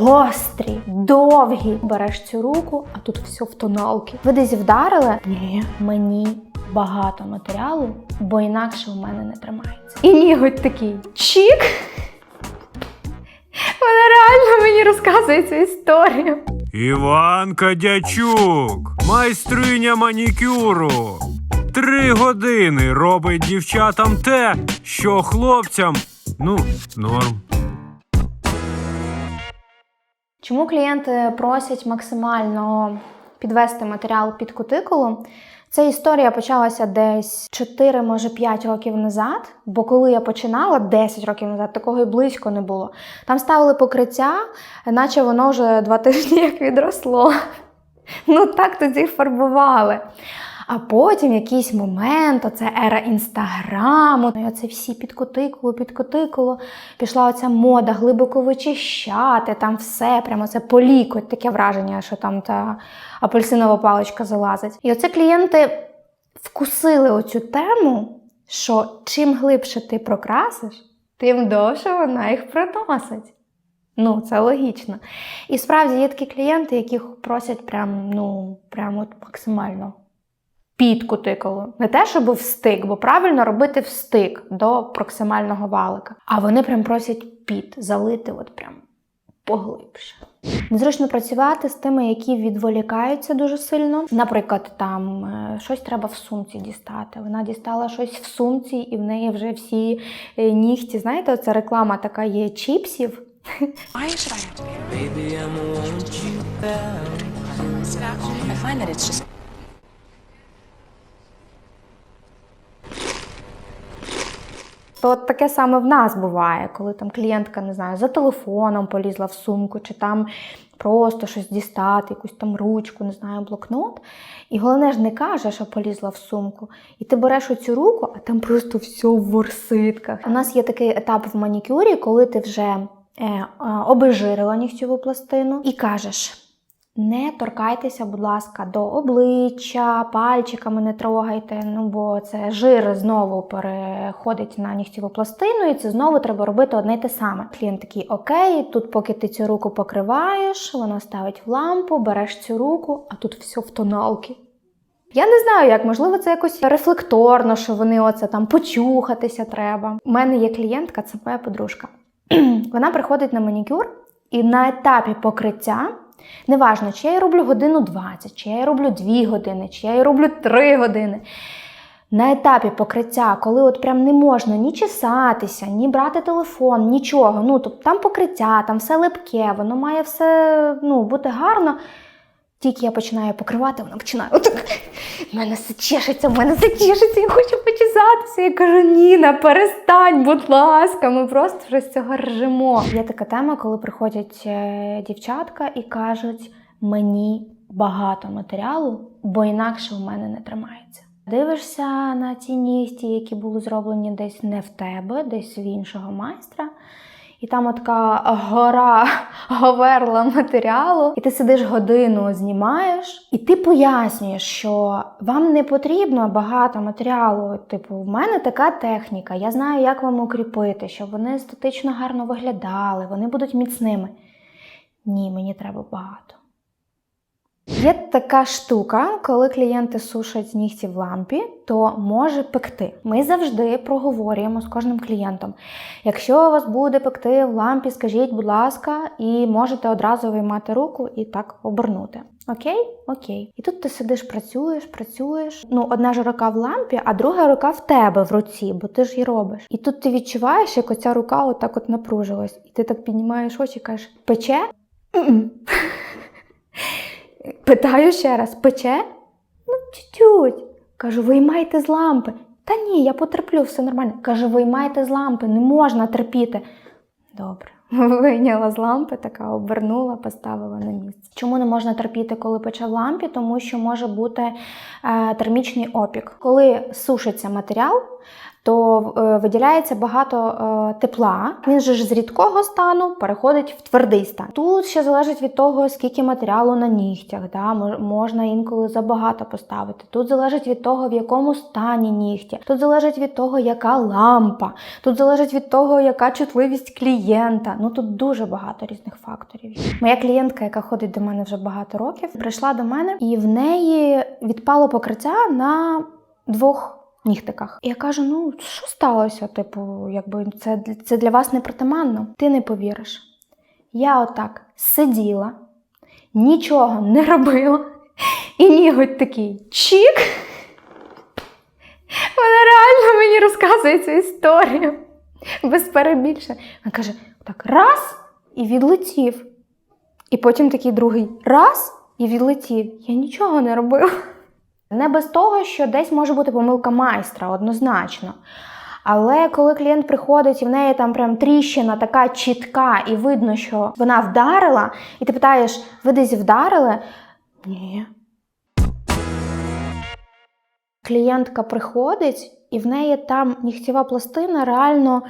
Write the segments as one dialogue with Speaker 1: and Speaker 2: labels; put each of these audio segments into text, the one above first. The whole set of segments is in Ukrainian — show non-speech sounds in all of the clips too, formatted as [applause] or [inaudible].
Speaker 1: гострі, довгі. Береш цю руку, а тут все в тоналки. Ви десь вдарили? Ні. Мені багато матеріалу, бо інакше в мене не тримається. І ніготь такий чік. Вона реально мені розказує цю історію.
Speaker 2: Іванка Дячук, майстриня манікюру. Три години робить дівчатам те, що хлопцям. Ну, норм.
Speaker 1: Чому клієнти просять максимально підвести матеріал під кутикулу? Ця історія почалася десь 4, може 5 років назад, бо коли я починала 10 років назад, такого і близько не було. Там ставили покриття, наче воно вже два [laughs] тижні як відросло. Ну так тоді фарбували. А потім якийсь момент, оце ера інстаграму, і оце всі під кутикулу, під кутикулу. Пішла оця мода глибоко вичищати, там все, прямо це полікоть, таке враження, що там та апельсинова паличка залазить. І оце клієнти вкусили оцю тему, що чим глибше ти прокрасиш, тим довше вона їх приносить. Ну, це логічно. І справді є такі клієнти, яких просять прям, ну, прям от максимально під кутикулу. Не те, щоб встик, бо правильно робити встик до проксимального валика. А вони прям просять під, залити от прям поглибше. Незручно працювати з тими, які відволікаються дуже сильно. Наприклад, там е, щось треба в сумці дістати. Вона дістала щось в сумці, і в неї вже всі е, нігті. Знаєте, оця реклама така є чіпсів.
Speaker 3: Why should
Speaker 1: То от таке саме в нас буває, коли там клієнтка, не знаю, за телефоном полізла в сумку, чи там просто щось дістати, якусь там ручку, не знаю, блокнот. І головне ж не каже, що полізла в сумку. І ти береш оцю руку, а там просто все в ворситках. У нас є такий етап в манікюрі, коли ти вже е, е, обезжирила нігтєву пластину і кажеш. Не торкайтеся, будь ласка, до обличчя, пальчиками не трогайте, ну бо це жир знову переходить на нігтєву пластину, і це знову треба робити одне й те саме. Клієнт такий, окей, тут поки ти цю руку покриваєш, вона ставить в лампу, береш цю руку, а тут все в тоналки. Я не знаю, як, можливо, це якось рефлекторно, що вони оце там почухатися треба. У мене є клієнтка, це моя подружка. [clears throat] Вона приходить на манікюр, і на етапі покриття. Неважно, чи я роблю годину 20, чи я роблю 2 години, чи я її роблю 3 години. На етапі покриття, коли от прям не можна ні чесатися, ні брати телефон, нічого. Ну, тобто там покриття, там все липке, воно має все ну, бути гарно. Тільки я починаю покривати, вона починає отак. Мене все чешеться, в мене все чешеться, я хочу почесатися. Я кажу, Ніна, перестань, будь ласка, ми просто вже з цього ржемо. Є така тема, коли приходять е, дівчатка і кажуть, мені багато матеріалу, бо інакше в мене не тримається. Дивишся на ці нігті, які були зроблені десь не в тебе, десь в іншого майстра. І там от така гора [laughs] говерла матеріалу, і ти сидиш годину, знімаєш, і ти пояснюєш, що вам не потрібно багато матеріалу. Типу, в мене така техніка, я знаю, як вам укріпити, щоб вони естетично гарно виглядали, вони будуть міцними. Ні, мені треба багато. Є така штука, коли клієнти сушать нігті в лампі, то може пекти. Ми завжди проговорюємо з кожним клієнтом. Якщо у вас буде пекти в лампі, скажіть, будь ласка, і можете одразу виймати руку і так обернути. Окей? Окей. І тут ти сидиш, працюєш, працюєш. Ну, одна ж рука в лампі, а друга рука в тебе в руці, бо ти ж її робиш. І тут ти відчуваєш, як оця рука отак от напружилась. І ти так піднімаєш очі і кажеш, пече? М-м. Питаю ще раз, пече? Ну, чуть-чуть. Кажу, виймайте з лампи. Та ні, я потерплю, все нормально. Каже, виймайте з лампи, не можна терпіти. Добре. [laughs] Вийняла з лампи, така обернула, поставила на місце. Чому не можна терпіти, коли пече в лампі? Тому що може бути е, термічний опік. Коли сушиться матеріал, то е, виділяється багато е, тепла. Він же ж з рідкого стану переходить в твердий стан. Тут ще залежить від того, скільки матеріалу на нігтях. Да? Можна інколи забагато поставити. Тут залежить від того, в якому стані нігті. Тут залежить від того, яка лампа. Тут залежить від того, яка чутливість клієнта. Ну тут дуже багато різних факторів. Моя клієнтка, яка ходить до мене вже багато років, прийшла до мене, і в неї відпало покриття на двох нігтиках. І я кажу: ну що сталося? Типу, якби це, це для вас не притаманно. Ти не повіриш. Я отак сиділа, нічого не робила, і ніготь такий чік. Вона реально мені розказує цю історію. Без перебільшення. Вона каже: так, раз і відлетів. І потім такий другий раз і відлетів. Я нічого не робила. Не без того, що десь може бути помилка майстра, однозначно. Але коли клієнт приходить і в неї там прям тріщина така чітка, і видно, що вона вдарила, і ти питаєш, ви десь вдарили? Ні. Клієнтка приходить, і в неї там нігтєва пластина реально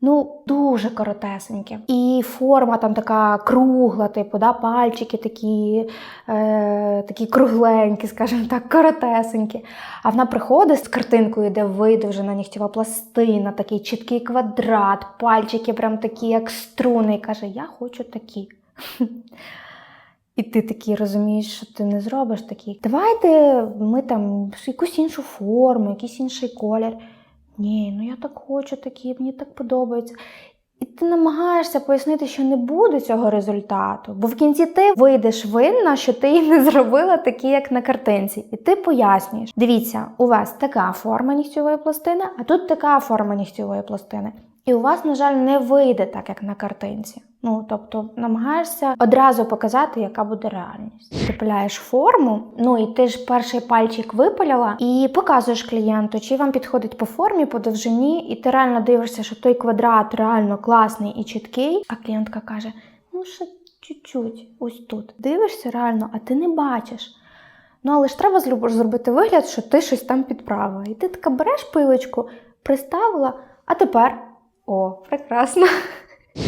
Speaker 1: ну, дуже коротесенькі. І форма там така кругла, типу, да, пальчики такі, е, такі кругленькі, скажімо так, коротесенькі. А вона приходить з картинкою, де видовжена нігтєва пластина, такий чіткий квадрат, пальчики прям такі, як струни, і каже: Я хочу такі. І ти такий розумієш, що ти не зробиш такі. Давайте ми там якусь іншу форму, якийсь інший колір. Ні, ну я так хочу такі, мені так подобається. І ти намагаєшся пояснити, що не буде цього результату, бо в кінці ти вийдеш винна, що ти її не зробила такі, як на картинці. І ти пояснюєш: дивіться, у вас така форма нігтєвої пластини, а тут така форма нігтєвої пластини. І у вас, на жаль, не вийде так, як на картинці. Ну, тобто, намагаєшся одразу показати, яка буде реальність. Ти форму, ну і ти ж перший пальчик випиляла, і показуєш клієнту, чи вам підходить по формі, по довжині, і ти реально дивишся, що той квадрат реально класний і чіткий. А клієнтка каже: ну ще чуть-чуть, ось тут. Дивишся реально, а ти не бачиш. Ну, але ж треба зробити вигляд, що ти щось там підправила. І ти така береш пилочку, приставила, а тепер о, прекрасно.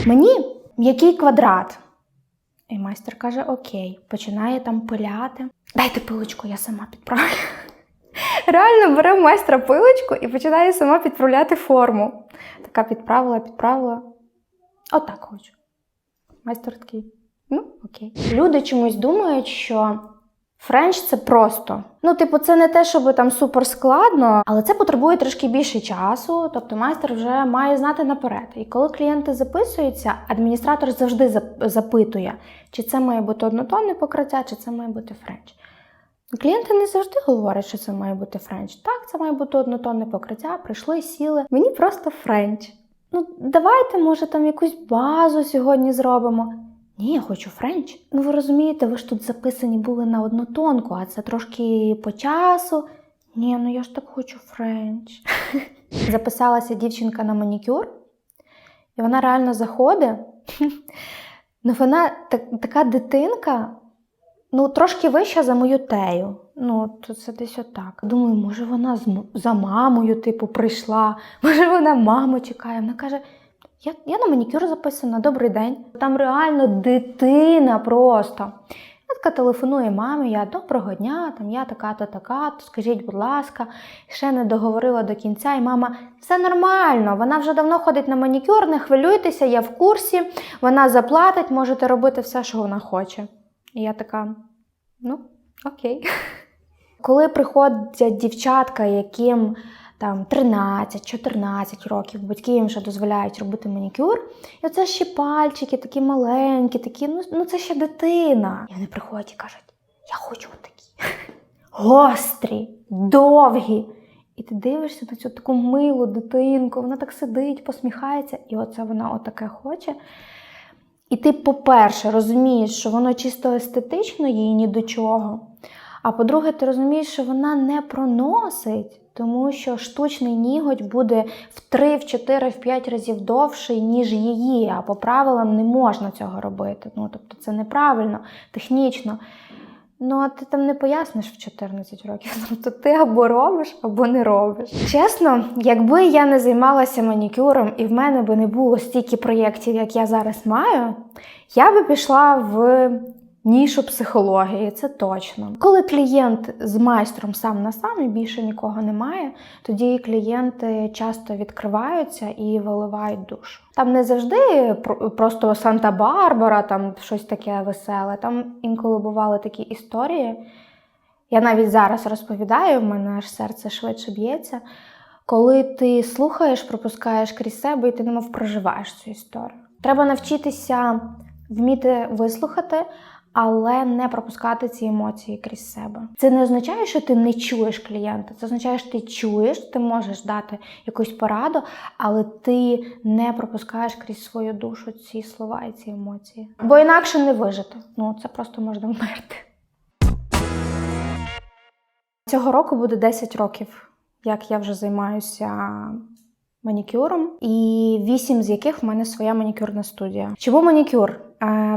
Speaker 1: Мені м'який квадрат. І майстер каже: Окей, починає там пиляти. Дайте пилочку, я сама підправлю. Реально бере майстра пилочку і починає сама підправляти форму. Така підправила, підправила. Отак хочу. Майстер такий. Ну, окей. Люди чомусь думають, що френч це просто. Ну, типу, це не те, щоб там супер складно, але це потребує трішки більше часу. Тобто майстер вже має знати наперед. І коли клієнти записуються, адміністратор завжди запитує, чи це має бути однотонне покриття, чи це має бути френч. Клієнти не завжди говорять, що це має бути френч. Так, це має бути однотонне покриття. Прийшли, сіли. Мені просто френч. Ну, давайте, може, там якусь базу сьогодні зробимо. Ні, я хочу френч. Ну, ви розумієте, ви ж тут записані були на однотонку, а це трошки по часу. Ні, ну я ж так хочу френч. [laughs] Записалася дівчинка на манікюр, і вона реально заходить. [laughs] Ну, вона так, така дитинка, ну, трошки вища за мою тею. Ну, то це десь отак. Думаю, може, вона з за мамою, типу, прийшла, може, вона маму чекає. Вона каже: я, я на манікюр записана, добрий день. Там реально дитина просто. Я така телефонує мамі, я доброго дня, там я така-то, така-то, скажіть, будь ласка, ще не договорила до кінця, і мама, все нормально, вона вже давно ходить на манікюр, не хвилюйтеся, я в курсі, вона заплатить, можете робити все, що вона хоче. І я така, ну, окей. [laughs] Коли приходять дівчатка, яким там 13-14 років, батьки їм вже дозволяють робити манікюр, і оце ще пальчики, такі маленькі, такі, ну, ну це ще дитина. І вони приходять і кажуть: я хочу такі. [laughs] Гострі, довгі. І ти дивишся на цю таку милу дитинку, вона так сидить, посміхається, і оце вона отаке хоче. І ти, по-перше, розумієш, що воно чисто естетично їй ні до чого. А по-друге, ти розумієш, що вона не проносить, тому що штучний ніготь буде в 3, в 4, в 5 разів довший, ніж її. А по правилам не можна цього робити. Ну, тобто це неправильно, технічно. Ну, а ти там не поясниш в 14 років. [laughs] Тобто ти або робиш, або не робиш. Чесно, якби я не займалася манікюром і в мене би не було стільки проєктів, як я зараз маю, я би пішла в нішу психології, це точно. Коли клієнт з майстром сам на сам і більше нікого немає, тоді клієнти часто відкриваються і виливають душу. Там не завжди про- просто Санта-Барбара, там щось таке веселе. Там інколи бували такі історії. Я навіть зараз розповідаю, в мене аж серце швидше б'ється. Коли ти слухаєш, пропускаєш крізь себе, і ти немов проживаєш цю історію. Треба навчитися вміти вислухати, але не пропускати ці емоції крізь себе. Це не означає, що ти не чуєш клієнта. Це означає, що ти чуєш, ти можеш дати якусь пораду, але ти не пропускаєш крізь свою душу ці слова і ці емоції. Бо інакше не вижити. Ну це просто можна вмерти. Цього року буде 10 років, як я вже займаюся манікюром, і 8 з яких в мене своя манікюрна студія. Чому манікюр?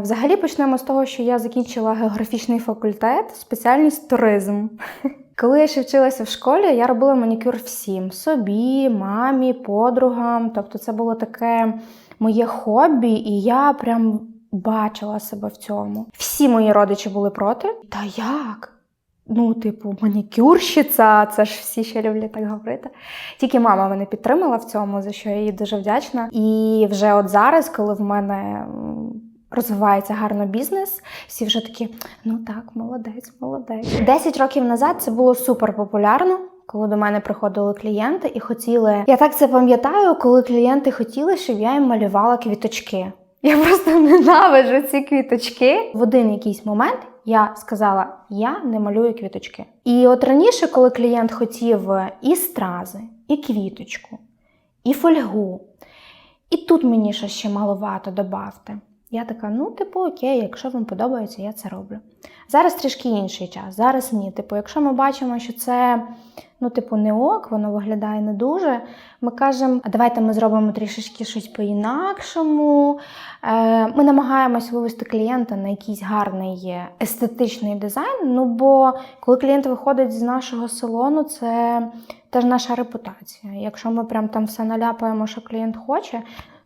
Speaker 1: Взагалі почнемо з того, що я закінчила географічний факультет, спеціальність туризм. [laughs] Коли я ще вчилася в школі, я робила манікюр всім: собі, мамі, подругам. Тобто, це було таке моє хобі, і я прям бачила себе в цьому. Всі мої родичі були проти. Та як? Ну, типу, манікюрщиця, це ж всі ще люблять так говорити. Тільки мама мене підтримала в цьому, за що я їй дуже вдячна. І вже от зараз, коли в мене розвивається гарно бізнес, всі вже такі: ну так, молодець, молодець. Десять років назад це було супер популярно. Коли до мене приходили клієнти і хотіли. Я так це пам'ятаю, коли клієнти хотіли, щоб я їм малювала квіточки. Я просто ненавиджу ці квіточки. В один якийсь момент я сказала: я не малюю квіточки. І от раніше, коли клієнт хотів і стрази, і квіточку, і фольгу, і тут мені ще маловато добавте. Я така, ну, типу, окей, якщо вам подобається, я це роблю. Зараз трішки інший час. Зараз ні. Типу, якщо ми бачимо, що це ну, типу, не ок, воно виглядає не дуже. Ми кажемо, а давайте ми зробимо трішечки щось по-інакшому. Е, Ми намагаємось вивести клієнта на якийсь гарний естетичний дизайн. Ну бо коли клієнт виходить з нашого салону, це теж наша репутація. Якщо ми прям там все наляпаємо, що клієнт хоче,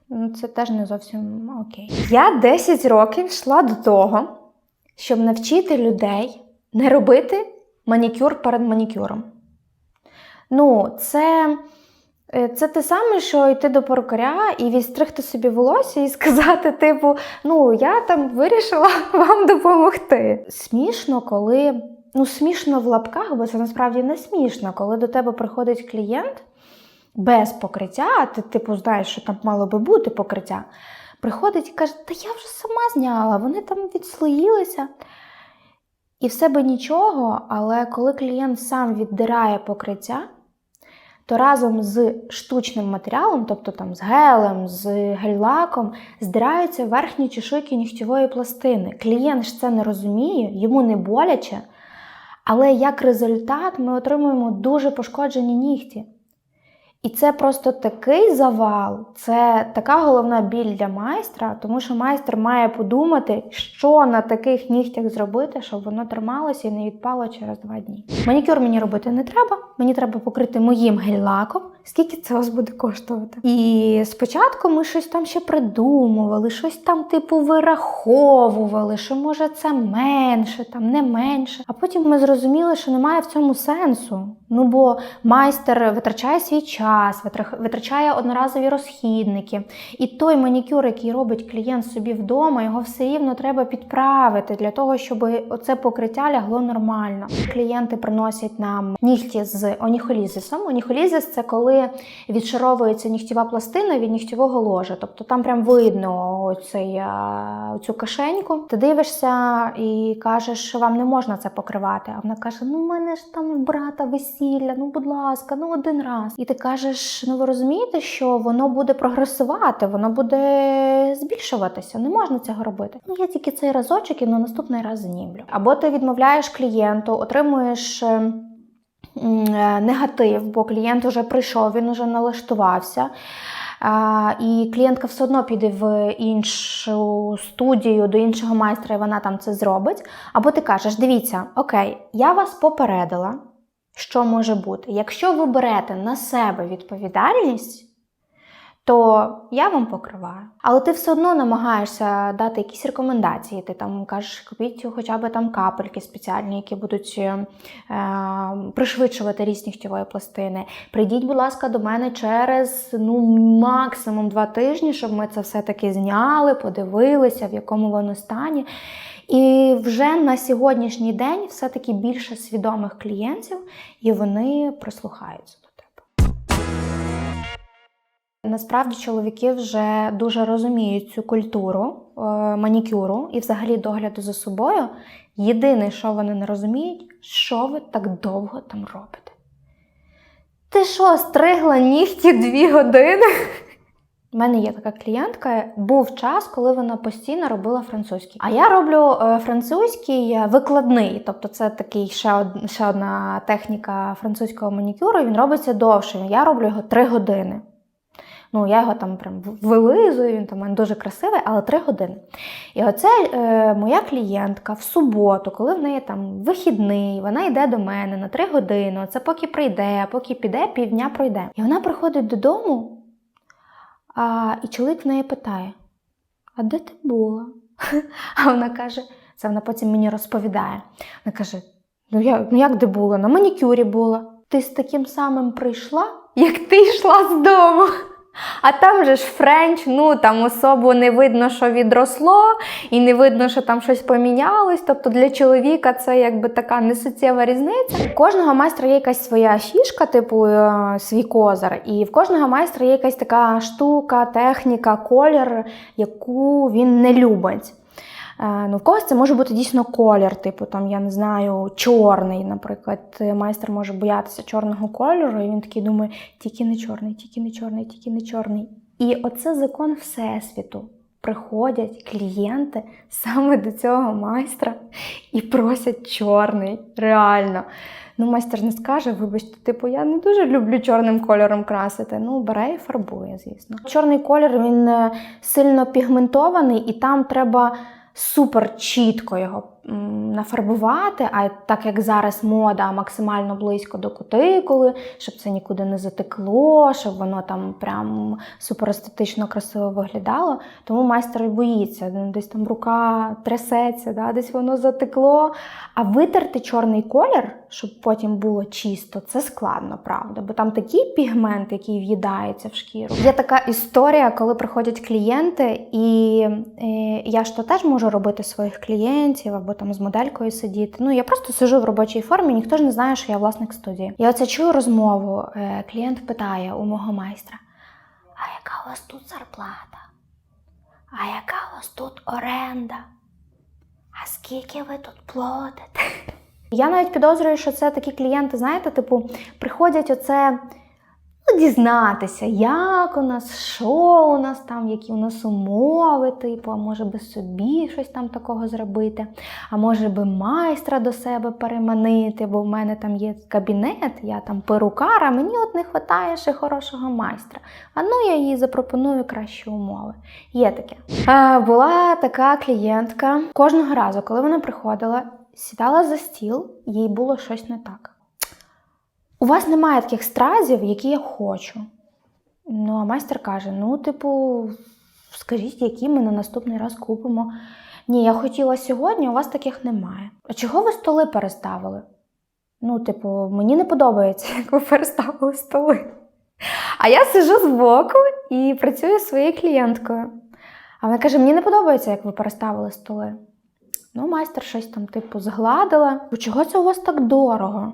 Speaker 1: ну, це теж не зовсім окей. Я 10 років йшла до того, щоб навчити людей не робити манікюр перед манікюром. Ну, це, е, це те саме, що йти до перукаря і відстригти собі волосся і [laughs] сказати, типу, ну, я там вирішила [laughs] вам допомогти. Смішно, коли. Ну, смішно в лапках, бо це насправді не смішно, коли до тебе приходить клієнт без покриття, а ти, типу, знаєш, що там мало би бути покриття. Приходить і каже, та я вже сама зняла, вони там відслоїлися. І все би нічого, але коли клієнт сам віддирає покриття, то разом з штучним матеріалом, тобто там з гелем, з гель-лаком, здираються верхні чешуйки нігтєвої пластини. Клієнт ж це не розуміє, йому не боляче, але як результат ми отримуємо дуже пошкоджені нігті. І це просто такий завал, це така головна біль для майстра, тому що майстер має подумати, що на таких нігтях зробити, щоб воно трималося і не відпало через два дні. Манікюр мені робити не треба, мені треба покрити моїм гель-лаком. Скільки це вас буде коштувати? І спочатку ми щось там ще придумували, щось там типу вираховували, що може це менше, там не менше. А потім ми зрозуміли, що немає в цьому сенсу. Ну бо майстер витрачає свій час, витра- витрачає одноразові розхідники. І той манікюр, який робить клієнт собі вдома, його все рівно треба підправити для того, щоб оце покриття лягло нормально. Клієнти приносять нам нігті з оніхолізисом. Оніхолізис це коли відшаровується нігтєва пластина від нігтєвого ложа. Тобто там прям видно оцей, оцю кишеньку. Ти дивишся і кажеш, що вам не можна це покривати. А вона каже: Ну, в мене ж там брата весілля, ну будь ласка, ну один раз. І ти кажеш: ну ви розумієте, що воно буде прогресувати, воно буде збільшуватися. Не можна цього робити. Ну я тільки цей разочок і на наступний раз знімлю. Або ти відмовляєш клієнту, отримуєш. Е, Негатив, бо клієнт вже прийшов, він вже налаштувався. і клієнтка все одно піде в іншу студію до іншого майстра, і вона там це зробить. Або ти кажеш: дивіться, окей, я вас попередила, що може бути. Якщо ви берете на себе відповідальність, то я вам покриваю. Але ти все одно намагаєшся дати якісь рекомендації. Ти там кажеш, купіть хоча б там капельки спеціальні, які будуть е, пришвидшувати ріст нігтєвої пластини. Прийдіть, будь ласка, до мене через ну, максимум два тижні, щоб ми це все-таки зняли, подивилися, в якому воно стані. І вже на сьогоднішній день все-таки більше свідомих клієнтів, і вони прислухаються. Насправді чоловіки вже дуже розуміють цю культуру е, манікюру і взагалі догляду за собою. Єдине, що вони не розуміють, що ви так довго там робите. Ти що, стригла нігті дві години? У мене є така клієнтка. Був час, коли вона постійно робила французький. А я роблю е, французький викладний, тобто це такий ще, од, ще одна техніка французького манікюру. Він робиться довшим. Я роблю його три години. Ну, я його там прям вилизую, він там у мене дуже красивий, але три години. І оце е, моя клієнтка в суботу, коли в неї там вихідний, вона йде до мене на три години. Це поки прийде, поки піде, півдня пройде. І вона приходить додому, а, і чоловік в неї питає: А де ти була? [laughs] А вона каже, це вона потім мені розповідає. Вона каже: Ну як, ну як де була? На манікюрі була. Ти з таким самим прийшла, як ти йшла з дому. [laughs] А там же ж френч, ну там особо не видно, що відросло, і не видно, що там щось помінялось. Тобто для чоловіка це якби така несуттєва різниця. У кожного майстра є якась своя фішка, типу е, свій козир, і в кожного майстра є якась така штука, техніка, колір, яку він не любить. Е, Ну, в когось це може бути дійсно колір, типу там, я не знаю, чорний, наприклад. Майстер може боятися чорного кольору, і він такий думає, тільки не чорний, тільки не чорний, тільки не чорний. І оце закон Всесвіту. Приходять клієнти саме до цього майстра і просять чорний. Реально. Ну, майстер не скаже, вибачте, типу, я не дуже люблю чорним кольором красити. Ну, бере і фарбує, звісно. Чорний колір він е, сильно пігментований, і там треба супер чітко його нафарбувати, а так як зараз мода максимально близько до кутикули, щоб це нікуди не затекло, щоб воно там прям супер естетично красиво виглядало. Тому майстер боїться, десь там рука трясеться, да, десь воно затекло. А витерти чорний колір, щоб потім було чисто, це складно, правда, бо там такий пігмент, який в'їдається в шкіру. Є така історія, коли приходять клієнти, і е, я ж то теж можу робити своїх клієнтів там з моделькою сидіти. Ну я просто сижу в робочій формі, ніхто ж не знає, що я власник студії. Я оце чую розмову. Е, клієнт питає у мого майстра: А яка у вас тут зарплата? А яка у вас тут оренда? А скільки ви тут платите? Я навіть підозрюю, що це такі клієнти, знаєте, типу, приходять оце дізнатися, як у нас, що у нас там, які у нас умови, типу, а може би собі щось там такого зробити, а може би майстра до себе переманити, бо в мене там є кабінет, я там перукара, мені от не вистачає ще хорошого майстра. А ну я їй запропоную кращі умови. Є таке. Е, була така клієнтка кожного разу, коли вона приходила, сідала за стіл, їй було щось не так. У вас немає таких стразів, які я хочу. Ну, а майстер каже: ну, типу, скажіть, які ми на наступний раз купимо. Ні, я хотіла сьогодні, у вас таких немає. А чого ви столи переставили? Ну, типу, мені не подобається, [laughs] як ви переставили столи. А я сижу збоку і працюю зі своєю клієнткою. А вона каже: мені не подобається, як ви переставили столи. Ну, майстер щось там, типу, згладила. «Бо Чого це у вас так дорого?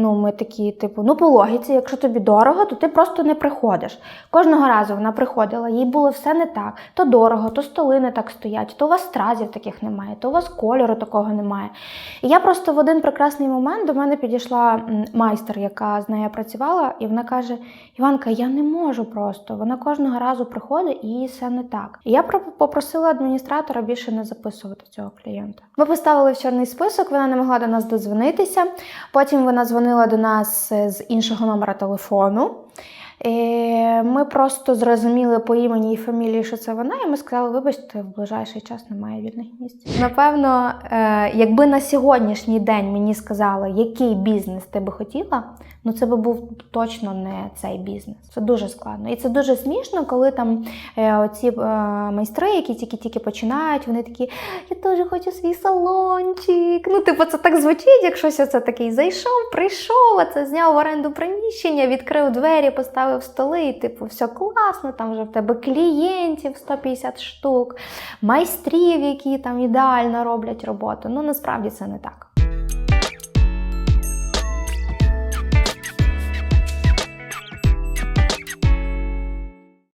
Speaker 1: Ну, ми такі, типу, ну по логіці, якщо тобі дорого, то ти просто не приходиш. Кожного разу вона приходила, їй було все не так. То дорого, то столи не так стоять, то у вас стразів таких немає, то у вас кольору такого немає. І я просто в один прекрасний момент до мене підійшла майстер, яка з нею працювала, і вона каже: Іванка, я не можу просто. Вона кожного разу приходить і їй все не так. І я попросила адміністратора більше не записувати цього клієнта. Ми поставили в чорний список, вона не могла до нас додзвонитися. Потім вона дзвонила до нас е, з іншого номера телефону. Ми просто зрозуміли по імені і фамілії, що це вона, і ми сказали, вибачте, в ближайший час немає вільних місць. Напевно, е, якби на сьогоднішній день мені сказали, який бізнес ти би хотіла, ну це би був точно не цей бізнес. Це дуже складно. І це дуже смішно, коли там е, оці е, майстри, які тільки-тільки починають, вони такі, я теж хочу свій салончик. Ну, типу, це так звучить, як щось оце такий зайшов, прийшов, це зняв в оренду приміщення, відкрив двері, поставив столи, і типу, все класно, там вже в тебе клієнтів 150 штук, майстрів, які там ідеально роблять роботу. Ну насправді це не так.